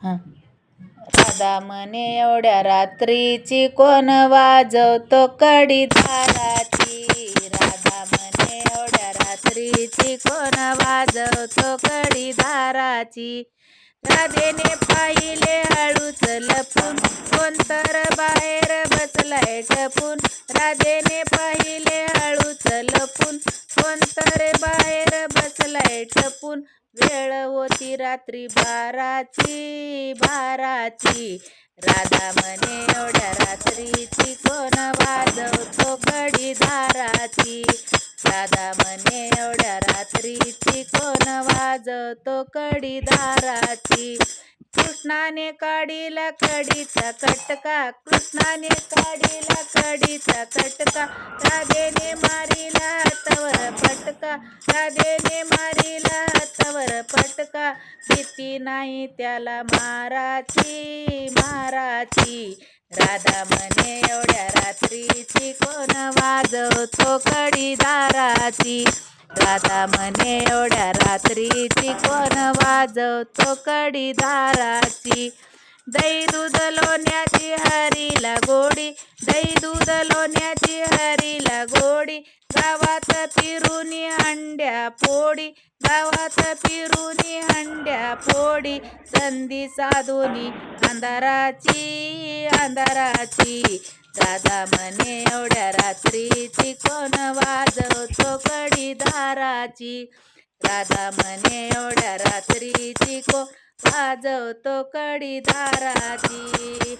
हां. राधा म्हणे एवढ्या रात्रीची कोण वाजवतो कडी धाराची राधा म्हणे एवढ्या रात्रीची कोण वाजवतो कडी धाराची राधेने पाहिले हळूच लपून कोणतर बाहेर बसलाय टपून? राधेने पाहिले हळूच लपून कोणतर बाहेर बसलाय टपून? वेळ होती रात्री बाराची बाराची. राधा म्हणे एवढ्या रात्रीची कोण वाजवतो कडी धाराची राधा म्हणे एवढ्या रात्रीची कोण वाजवतो कडी धाराची कृष्णाने काढीला कडीचा कटका कृष्णाने काढीला कडीचा कटका. राधेने मारीला हातावर पटका राधेने मारीला हातावर पटका भीती नाही त्याला माराची माराची. राधा म्हणे एवढ्या रात्रीची कोण वाजवतो कडी दाराची? राधा म्हणे एवढ्या रात्रीची कोण वाजवतो कडी दाराची? दही दूध लोण्याची हरीला गोडी. दही दूध लोण्याची हरीला गोडी. गावात पिरुनी हंड्या पोडी गावात पिरुनी हंड्या पोडी संधी साधुनी अंधाराची अंधाराची. दादा म्हणे एवढ्या रात्रीची कोण वाजवतो कडी धाराची दादा म्हणे एवढ्या रात्रीची कोण वाजवतो कडी धाराची